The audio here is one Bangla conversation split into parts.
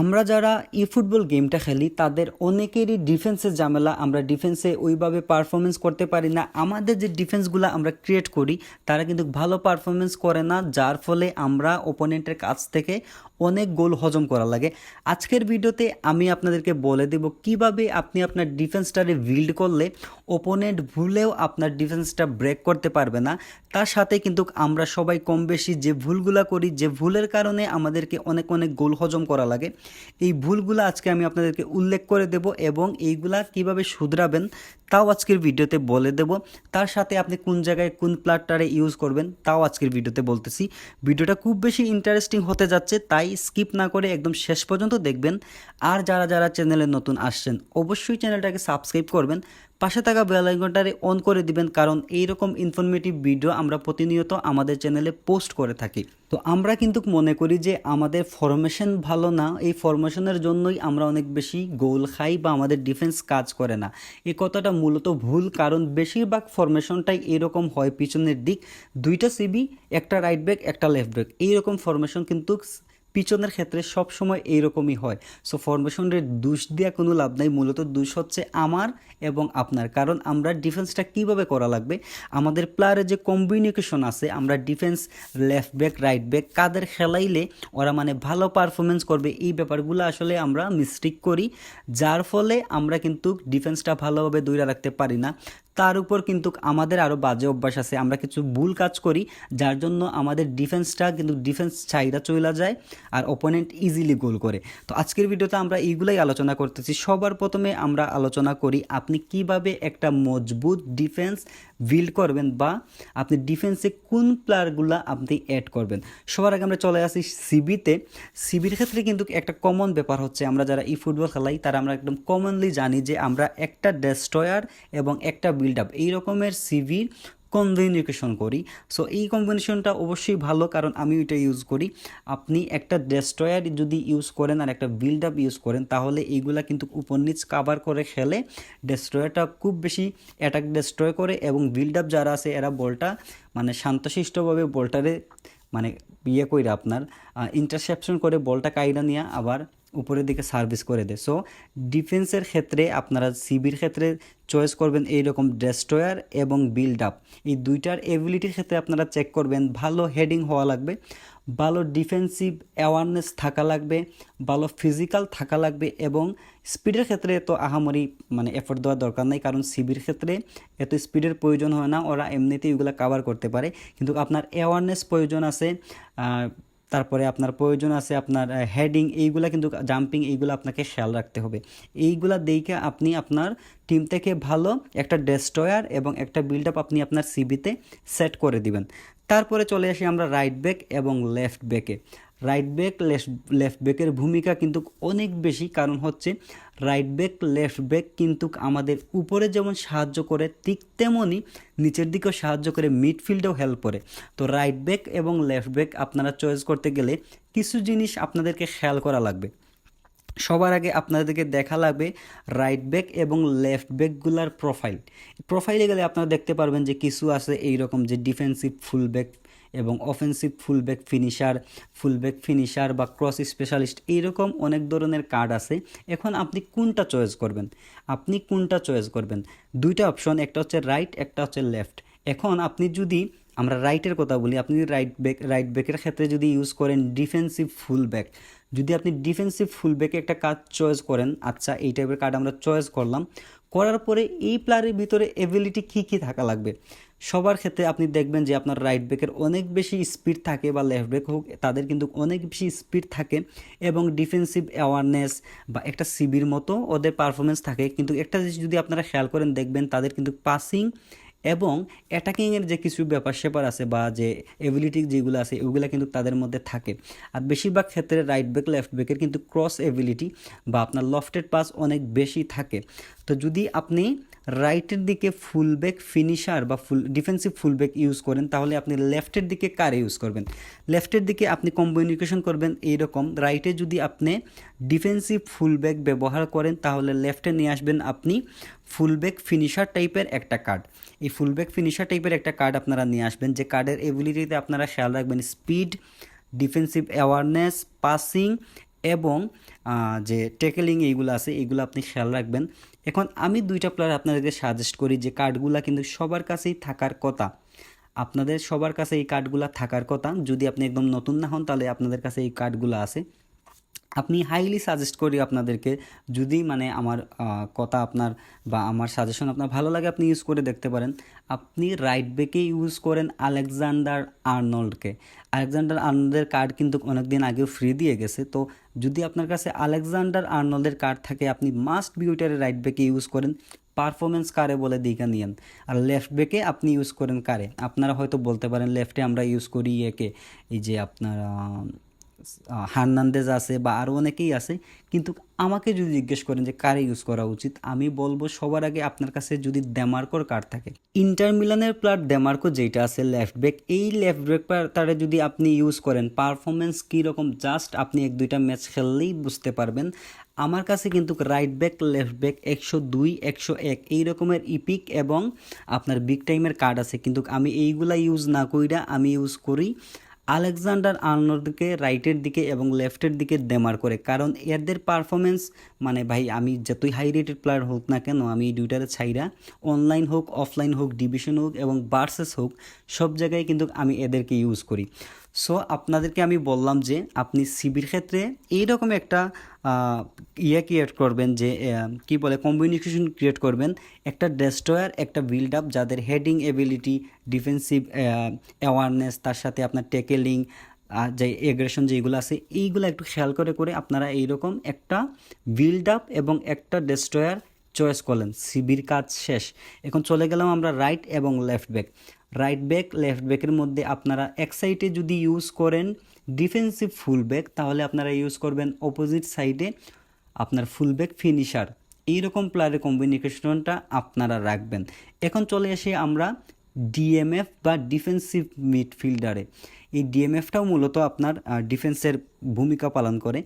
আমরা যারা ই ফুটবল গেমটা খেলি, তাদের অনেকেরই ডিফেন্সের ঝামেলা, আমরা ডিফেন্সে ওইভাবে পারফরমেন্স করতে পারি না। আমাদের যে ডিফেন্সগুলো আমরা ক্রিয়েট করি, তারা কিন্তু ভালো পারফরমেন্স করে না, যার ফলে আমরা ওপোনেন্টের কাছ থেকে অনেক গোল হজম করা লাগে। আজকের ভিডিওতে আমি আপনাদেরকে বলে দেব কীভাবে আপনি আপনার ডিফেন্সটারে বিল্ড করলে ওপোনেন্ট ভুলেও আপনার ডিফেন্সটা ব্রেক করতে পারবে না। তার সাথে কিন্তু আমরা সবাই কম বেশি যে ভুলগুলো করি, যে ভুলের কারণে আমাদেরকে অনেক অনেক গোল হজম করা লাগে। এই ভুলগুলো আজকে আমি আপনাদেরকে উল্লেখ করে দেব এবং এইগুলা কীভাবে শুধরাবেন তাও আজকের ভিডিওতে বলে দেব তার সাথে আপনি কোন জায়গায় কোন প্লাটটারে ইউজ করবেন, তাও আজকের ভিডিওতে বলতেছি। ভিডিওটা খুব বেশি ইন্টারেস্টিং হতে যাচ্ছে, তাই স্কিপ না করে একদম শেষ পর্যন্ত দেখবেন। আর যারা যারা চ্যানেলে নতুন আসছেন, অবশ্যই চ্যানেলটাকে সাবস্ক্রাইব করবেন। পাশে থাকা বেল আইকনটারে অন করে দিবেন, কারণ এইরকম ইনফরমেটিভ ভিডিও আমরা প্রতিনিয়ত আমাদের চ্যানেলে পোস্ট করে থাকি। তো আমরা কিন্তু মনে করি যে আমাদের ফরমেশন ভালো না, এই ফরমেশনের জন্যই আমরা অনেক বেশি গোল খাই বা আমাদের ডিফেন্স কাজ করে না। এ কথাটা মূলত ভুল, কারণ বেশিরভাগ ফরমেশনটাই এরকম হয় পিছনের দিক, দুইটা সিবি একটা রাইট ব্যাক একটা লেফট ব্যাক এইরকম ফরমেশন কিন্তু পিছনের ক্ষেত্রে সব সময় এইরকমই হয়। সো ফরমেশনের দুষ দেওয়া কোনো লাভ নাই, মূলত দুষ হচ্ছে আমার এবং আপনার। কারণ আমরা ডিফেন্সটা কীভাবে করা লাগবে? আমাদের প্লেয়ারে যে কম্বিনিকেশন আছে, আমরা defence left back right back কাদের খেলাইলে ওরা মানে ভালো পারফরমেন্স করবে, এই ব্যাপারগুলো আসলে আমরা মিস্টেক করি। যার ফলে আমরা কিন্তু ডিফেন্সটা ভালোভাবে দৈরা রাখতে পারি না। তার উপর কিন্তু আমাদের আরও বাজে অভ্যাস আছে। আমরা কিছু ভুল কাজ করি, যার জন্য আমাদের ডিফেন্সটা কিন্তু ডিফেন্স চাহিদা চলে যায় আর ওপোনেন্ট ইজিলি গোল করে। তো আজকের ভিডিওতে আমরা এইগুলাই আলোচনা করতেছি। সবার প্রথমে আমরা আলোচনা করি আপনি কীভাবে একটা মজবুত ডিফেন্স বিল্ড করবেন বা আপনি ডিফেন্সে কোন প্লেয়ারগুলো আপনি অ্যাড করবেন। সবার আগে আমরা চলে আসি সিবিতে সিবির ক্ষেত্রে কিন্তু একটা কমন ব্যাপার হচ্ছে, আমরা যারা ই ফুটবল খেলাই, তারা আমরা একদম কমনলি জানি যে আমরা একটা ডেস্ট্রয়ার এবং একটা বিল্ড আপ এই রকমের সিভির কম্বিনিকেশন করি। সো এই কম্বিনেশনটা অবশ্যই ভালো, কারণ আমি ওইটা ইউজ করি। আপনি একটা ডেস্ট্রয়ার যদি ইউজ করেন আর একটা বিল্ড আপ ইউজ করেন, তাহলে এইগুলা কিন্তু উপর নিচ কাভার করে খেলে ডেস্ট্রয়ারটা খুব বেশি অ্যাটাক ডেস্ট্রয় করে এবং বিল্ড আপ যারা আছে, এরা বলটা মানে শান্তশিষ্টভাবে বলটারে মানে ইয়ে করে আপনার ইন্টারসেপশন করে বলটা কাইরা নিয়ে আবার উপরের দিকে সার্ভিস করে দেয়। সো ডিফেন্সের ক্ষেত্রে আপনারা সিবির ক্ষেত্রে চয়েস করবেন এইরকম ডেস্ট্রয়ার এবং বিল্ড আপ এই দুইটার এবিলিটির ক্ষেত্রে আপনারা চেক করবেন, ভালো হেডিং হওয়া লাগবে, ভালো ডিফেন্সিভ অ্যাওয়ারনেস থাকা লাগবে, ভালো ফিজিক্যাল থাকা লাগবে এবং স্পিডের ক্ষেত্রে তো আহামরি মানে এফোর্ট দেওয়ার দরকার নাই, কারণ সিবির ক্ষেত্রে এত স্পিডের প্রয়োজন হয় না, ওরা এমনিতেই এগুলো কাভার করতে পারে। কিন্তু আপনার অ্যাওয়ারনেস প্রয়োজন আছে তারপরে আপনার প্রয়োজন আছে আপনার হেডিং এইগুলা কিন্তু জাম্পিং এইগুলো আপনাকে খেয়াল রাখতে হবে। এইগুলা দেখে আপনি আপনার টিম থেকে ভালো একটা ডেস্ট্রয়ার এবং একটা বিল্ড আপ আপনি আপনার সিবিতে সেট করে দিবেন। তারপরে চলে আসি আমরা রাইট ব্যাক এবং লেফট ব্যাকে রাইট ব্যাক লেফট ব্যাকের ভূমিকা কিন্তু অনেক বেশি। কারণ হচ্ছে রাইট ব্যাক লেফট ব্যাক কিন্তু আমাদের উপরে যেমন সাহায্য করে, ঠিক তেমনই নিচের দিকেও সাহায্য করে মিডফিল্ডেও হেল্প করে। তো রাইট ব্যাক এবং লেফট ব্যাক আপনারা চয়েস করতে গেলে কিছু জিনিস আপনাদেরকে খেয়াল করা লাগবে। সবার আগে আপনাদেরকে দেখা লাগবে রাইট ব্যাক এবং লেফট ব্যাকগুলার প্রোফাইল প্রোফাইলে গেলে আপনারা দেখতে পারবেন যে কিছু আছে এইরকম যে ডিফেন্সিভ ফুল ব্যাক এবং offensive fullback finisher fullback finisher বা ক্রস স্পেশালিস্ট এইরকম অনেক ধরনের কার্ড আছে। এখন আপনি কোনটা চয়েস করবেন? আপনি কোনটা চয়েস করবেন? দুইটা অপশন একটা হচ্ছে রাইট একটা হচ্ছে লেফট এখন আপনি যদি, আমরা রাইটের কথা বলি, আপনি রাইট ব্যাক রাইট ব্যাকের ক্ষেত্রে যদি ইউজ করেন ডিফেন্সিভ ফুল ব্যাক যদি আপনি ডিফেন্সিভ ফুল ব্যাকে একটা কার্ড চয়েস করেন আচ্ছা এই টাইপের কার্ড আমরা চয়েস করলাম। করার পরে এই প্লেয়ারের ভিতরে এবিলিটি কী কী থাকা লাগবে? সবার ক্ষেত্রে আপনি দেখবেন যে আপনার রাইট ব্যাকের অনেক বেশি স্পিড থাকে বা লেফট ব্যাক হোক, তাদের কিন্তু অনেক বেশি স্পিড থাকে এবং ডিফেন্সিভ অ্যাওয়ারনেস বা একটা সিবির মতো ওদের পারফরমেন্স থাকে। কিন্তু একটা জিনিস যদি আপনারা খেয়াল করেন, দেখবেন তাদের কিন্তু পাসিং এবং অ্যাটাকিংয়ের যে কিছু ব্যাপার স্যাপার আছে বা যে এবিলিটি যেগুলো আছে, ওগুলো কিন্তু তাদের মধ্যে থাকে। আর বেশিরভাগ ক্ষেত্রে রাইট ব্যাক লেফট ব্যাকের কিন্তু ক্রস এবিলিটি বা আপনার লফটেড পাস অনেক বেশি থাকে। তো যদি আপনি রাইটের দিকে ফুলব্যাক ফিনিশার বা ফুল ডিফেন্সিভ ফুলব্যাক ইউজ করেন, তাহলে আপনি লেফটের দিকে কার ইউজ করবেন? লেফটের দিকে আপনি কম্বিউনিকেশন করবেন, এইরকম। রাইটে যদি আপনি ডিফেন্সিভ ফুলব্যাক ব্যবহার করেন, তাহলে লেফটে নিয়ে আসবেন আপনি ফুলব্যাক ফিনিশার টাইপের একটা কার্ড এই ফুলব্যাক ফিনিশার টাইপের একটা কার্ড আপনারা নিয়ে আসবেন, যে কার্ডের এবিলিটিতে আপনারা খেয়াল রাখবেন স্পিড ডিফেন্সিভ অ্যাওয়ারনেস পাসিং এবং যে টেকেলিং এইগুলো আছে, এইগুলো আপনি খেয়াল রাখবেন। এখন আমি দুইটা প্লেয়ার আপনাদেরকে সাজেস্ট করি যে কার্ডগুলা কিন্তু সবার কাছেই থাকার কথা। আপনাদের সবার কাছে এই কার্ডগুলা থাকার কথা। যদি আপনি একদম নতুন না হন, তাহলে আপনাদের কাছে এই কার্ডগুলো আছে। আপনি হাইলি সাজেস্ট করি আপনাদেরকে, যদি মানে আমার কথা আপনার বা আমার সাজেশন আপনার ভালো লাগে, আপনি ইউজ করে দেখতে পারেন। আপনি রাইট ব্যাকে ইউজ করেন আলেকজান্ডার আর্নল্ডকে। আলেকজান্ডার আর্নল্ডের কার্ড কিন্তু অনেকদিন আগেও ফ্রি দিয়ে গেছে। তো যদি আপনার কাছে আলেকজান্ডার আর্নল্ডের কার্ড থাকে, আপনি মাস্ট বি ওইটারে রাইট ব্যাকে ইউজ করেন। পারফরমেন্স কারে বলে দিকে নিয়েন। আর লেফট ব্যাকে আপনি ইউজ করেন কারে আপনারা হয়তো বলতে পারেন লেফটে আমরা ইউজ করি একে। এই যে আপনার হার্নান্দেজ আছে বা আরও অনেকেই আছে। কিন্তু আমাকে যদি জিজ্ঞেস করেন যে কারে ইউজ করা উচিত, আমি বলব সবার আগে আপনার কাছে যদি ডেমার্কোর কার্ড থাকে। ইন্টার মিলানের প্লার ডেমার্কো যেটা আছে লেফট ব্যাক এই লেফট ব্যাক তারে যদি আপনি ইউজ করেন পারফরমেন্স কীরকম জাস্ট আপনি এক দুইটা ম্যাচ খেললেই বুঝতে পারবেন। আমার কাছে কিন্তু রাইট ব্যাক লেফট ব্যাক একশো দুই, একশো এক, এই রকমের ইপিক এবং আপনার বিগ টাইমের কার্ড আছে। কিন্তু আমি এইগুলা ইউজ না কইরা আমি ইউজ করি। আলেকজান্ডার আর্নল্ডকে রাইটের দিকে এবং লেফটের দিকে দেমার করে। কারণ এদের পারফরমেন্স মানে ভাই, আমি যতই হাই রেটেড প্লেয়ার হোক না কেন, আমি এই দুইটারে ছাইরা অনলাইন হোক অফলাইন হোক ডিভিশন হোক এবং বার্সেস হোক, সব জায়গায় কিন্তু আমি এদেরকে ইউজ করি। সো আপনাদেরকে আমি বললাম যে আপনি সিবির ক্ষেত্রে এইরকম একটা ইয়ে ক্রিয়েট করবেন যে কি বলে কম্বিনেশন ক্রিয়েট করবেন। একটা ডেস্ট্রয়ার একটা বিল্ড আপ যাদের হেডিং এবিলিটি ডিফেন্সিভ অ্যাওয়ারনেস তার সাথে আপনার টেকেলিং আর যে এগ্রেশন যেগুলো আছে, এইগুলো একটু খেয়াল করে করে আপনারা এইরকম একটা বিল্ড আপ এবং একটা ডেস্ট্রয়ার চয়েস করলেন। সিবির কাজ শেষ। এখন চলে গেলাম আমরা রাইট এবং left back right back left ব্যাকের মধ্যে আপনারা এক সাইডে যদি ইউজ করেন ডিফেন্সিভ ফুল ব্যাক তাহলে আপনারা ইউজ করবেন অপোজিট সাইডে আপনার ফুল ব্যাক ফিনিশার এইরকম প্লেয়ারের কম্বিনিকেশনটা আপনারা রাখবেন। এখন চলে এসে আমরা ডিএমএফ বা ডিফেন্সিভ মিডফিল্ডারে এই ডিএমএফটাও মূলত আপনার ডিফেন্সের ভূমিকা পালন করে।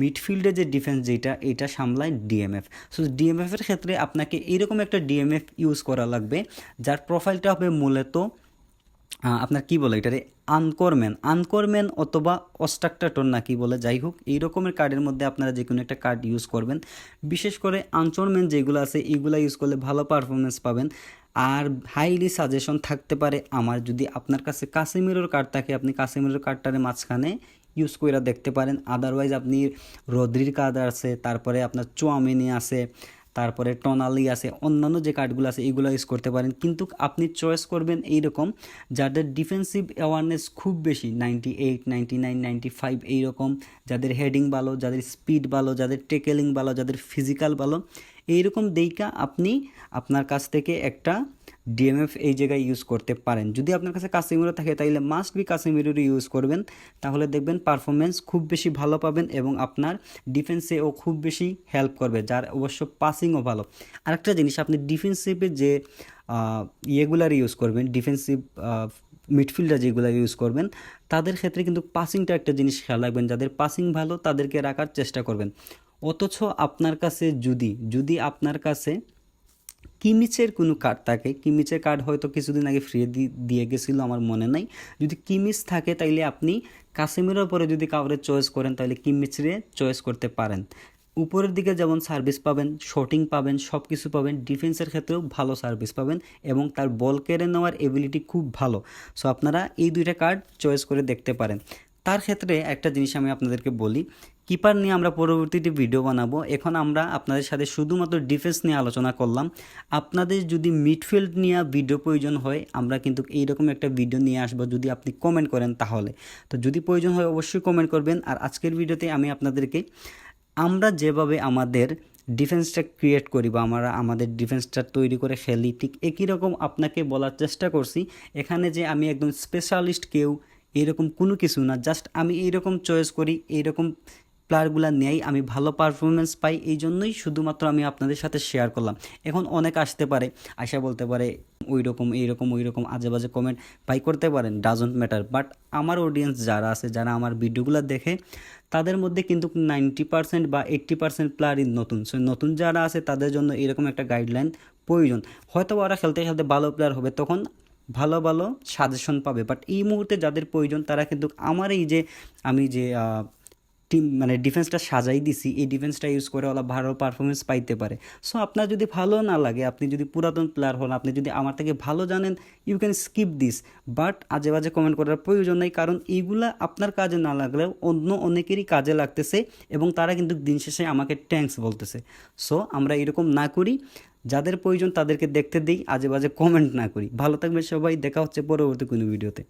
মিডফিল্ডে যে ডিফেন্স যেটা, এটা সামলায় ডিএমএফ সো ডিএমএফের ক্ষেত্রে আপনাকে এইরকম একটা ডিএমএফ ইউজ করা লাগবে, যার প্রোফাইলটা হবে মূলত আপনার কি বলে এটারে? আনকরম্যান আনকরম্যান অথবা অস্ট্রাকটাটর না কি বলে, যাই হোক এই রকমের কার্ডের মধ্যে আপনারা যে কোনো একটা কার্ড ইউজ করবেন। বিশেষ করে আনচরম্যান যেগুলো আছে এইগুলো ইউজ করলে ভালো পারফরমেন্স পাবেন। আর হাইলি সাজেশন থাকতে পারে আমার যদি আপনার কাছে কাসেমিরোর কার্ড থাকে, আপনি কাসেমিরোর কার্ডটারে মাঝখানে ইউজ করে দেখতে পারেন। আদারওয়াইজ আপনি রদ্রির কার্ড আছে, তারপরে আপনার চোয়ামিনি আছে, তারপরে টনালি আছে, অন্যান্য যে কার্ডগুলো আছে, এগুলো ইউজ করতে পারেন। কিন্তু আপনি চয়েস করবেন এইরকম যাদের ডিফেন্সিভ অ্যাওয়ারনেস খুব বেশি ninety eight ninety nine ninety five এইরকম, যাদের হেডিং ভালো, যাদের স্পিড ভালো, যাদের টেকেলিং ভালো, যাদের ফিজিক্যাল ভালো এইরকম দেইকা আপনি আপনার কাছ থেকে একটা ডিএমএফ এই জায়গায় ইউজ করতে পারেন। যদি আপনার কাছে কাসিমিরো থাকে তাহলে মাস্ট বি কাসিমিরোর ইউজ করবেন। তাহলে দেখবেন পারফরমেন্স খুব বেশি ভালো পাবেন এবং আপনার ডিফেন্সেও খুব বেশি হেল্প করবে, যার অবশ্য পাসিংও ভালো। আরেকটা জিনিস, আপনি ডিফেন্সিভে যে ইয়েগুলার ইউজ করবেন ডিফেন্সিভ মিডফিল্ডার যেগুলো ইউজ করবেন, তাদের ক্ষেত্রে কিন্তু পাসিংটা একটা জিনিস খেয়াল রাখবেন। যাদের পাসিং ভালো, তাদেরকে রাখার চেষ্টা করবেন। অথচ আপনার কাছে যদি যদি আপনার কাছে কিমিচের কোনো কার্ড থাকে, কিমিচের কার্ড হয়তো কিছুদিন আগে ফ্রি দিয়ে গেছিল আমার মনে নাই। যদি কিমিচ থাকে তাইলে আপনি কাশ্মীরের পরে যদি কাউরে চয়েস করেন তাহলে কিমিচরে চয়েস করতে পারেন। উপরের দিকে যেমন সার্ভিস পাবেন শটিং পাবেন সব কিছু পাবেন ডিফেন্সের ক্ষেত্রেও ভালো সার্ভিস পাবেন এবং তার বল কেড়ে নেওয়ার এবিলিটি খুব ভালো। সো আপনারা এই দুইটা কার্ড চয়েস করে দেখতে পারেন। তার ক্ষেত্রে একটা জিনিস আমি আপনাদেরকে বলি কিপার নিয়ে আমরা পরবর্তীতে ভিডিও বানাবো। এখন আমরা আপনাদের সাথে শুধুমাত্র ডিফেন্স নিয়ে আলোচনা করলাম। আপনাদের যদি মিডফিল্ড নিয়ে ভিডিও প্রয়োজন হয়, আমরা কিন্তু এইরকম একটা ভিডিও নিয়ে আসব যদি আপনি কমেন্ট করেন তাহলে। তো যদি প্রয়োজন হয় অবশ্যই কমেন্ট করবেন। আর আজকের ভিডিওতে আমি আপনাদেরকে আমরা যেভাবে আমাদের ডিফেন্সটা ক্রিয়েট করি বা আমরা আমাদের ডিফেন্সটা তৈরি করে খেলি, ঠিক একই রকম আপনাকে বলার চেষ্টা করছি। এখানে যে আমি একদম স্পেশালিস্ট কেউ এরকম কোনো কিছু না জাস্ট আমি এইরকম চয়েস করি, এইরকম প্লেয়ারগুলো নেই, আমি ভালো পারফরমেন্স পাই, এই জন্যই শুধুমাত্র আমি আপনাদের সাথে শেয়ার করলাম। এখন অনেক আসতে পারে, আশা বলতে পারে ওই রকম এইরকম ওই রকম আজে বাজে কমেন্ট পাই করতে পারেন ডাজন্ট ম্যাটার বাট আমার অডিয়েন্স যারা আছে, যারা আমার ভিডিওগুলো দেখে, তাদের মধ্যে কিন্তু নাইনটি পার্সেন্ট বা এইট্টি পার্সেন্ট প্লেয়ারই নতুন। সো নতুন যারা আছে, তাদের জন্য এরকম একটা গাইডলাইন প্রয়োজন। হয়তো ওরা খেলতে খেলতে ভালো প্লেয়ার হবে, তখন ভালো ভালো সাজেশন পাবে। বাট এই মুহূর্তে যাদের প্রয়োজন, তারা কিন্তু আমার এই যে, আমি যে টিম মানে ডিফেন্সটা সাজাই দিছি, এই ডিফেন্সটা ইউজ করে ওরা ভালো পারফরমেন্স পাইতে পারে। সো আপনার যদি ভালো না লাগে, আপনি যদি পুরাতন প্লেয়ার হন, আপনি যদি আমার থেকে ভালো জানেন you can skip this but আজে বাজে কমেন্ট করার প্রয়োজন নেই, কারণ এইগুলা আপনার কাজে না লাগলেও অন্য অনেকেরই কাজে লাগতেছে এবং তারা কিন্তু দিন শেষে আমাকে ট্যাঙ্কস বলতেছে। সো আমরা এরকম না করি। যাদের প্রয়োজন তাদেরকে দেখতে দিই আজে বাজে কমেন্ট না করি। ভালো থাকবে সবাই, দেখা হচ্ছে পরবর্তী কোনো ভিডিওতে